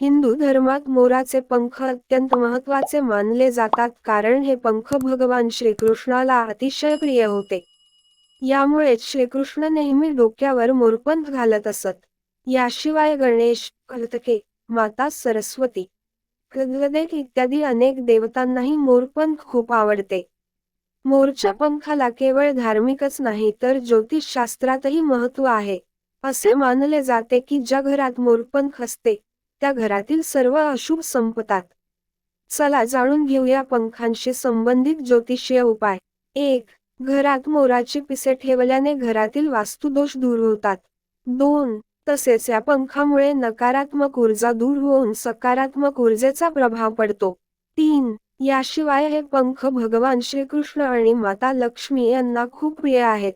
हिंदू धर्मात मोराचे पंख अत्यंत महत्त्वाचे मानले जातात कारण हे पंख भगवान श्रीकृष्णाला अतिशय प्रिय होते. यामुळेच श्रीकृष्ण नेहमी डोक्यावर मोरपंथ घालत असत. याशिवाय गणेश कर्तके माता सरस्वती गणेश इत्यादी अनेक देवतांनाही मोरपंख खूप आवडते. मोरच्या पंखाला केवळ धार्मिकच नाही तर ज्योतिषशास्त्रातही महत्त्व आहे. असे मानले जाते की ज्या घरात मोरपंख असते त्या घरातील सर्व अशुभ संपतात. चला जाणून घेऊया पंखांशी संबंधित ज्योतिषीय उपाय. एक घरात मोराची पिसे ठेवल्याने घरातील वास्तुदोष दूर होतात. दोन तसेच या पंखामुळे नकारात्मक ऊर्जा दूर होऊन सकारात्मक ऊर्जेचा प्रभाव पडतो. तीन याशिवाय हे पंख भगवान श्रीकृष्ण आणि माता लक्ष्मी यांना खूप प्रिय आहेत.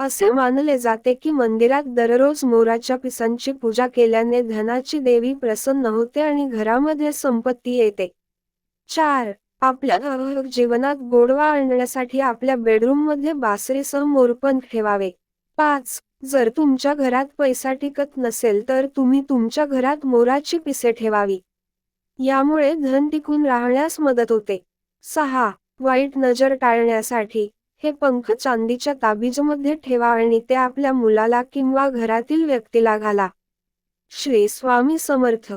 असे मानले जाते की मंदिरात दररोज मोराच्या पिसांची पूजा केल्याने धनाची देवी प्रसन्न होते आणि घरामध्ये संपत्ती येते. चार आपल्या जीवनात गोडवा आणण्यासाठी आपल्या बेडरूममध्ये बासरीसह मोरपण ठेवावे. पाच जर तुमच्या घरात पैसा टिकत नसेल तर तुम्ही तुमच्या घरात मोराची पिसे ठेवावी. यामुळे धन टिकून राहण्यास मदत होते. सहा वाईट नजर टाळण्यासाठी हे पंख चांदीच्या ताबीजमध्ये ठेवा आणि ते आपल्या मुलाला किंवा घरातील व्यक्तीला घाला. श्री स्वामी समर्थ.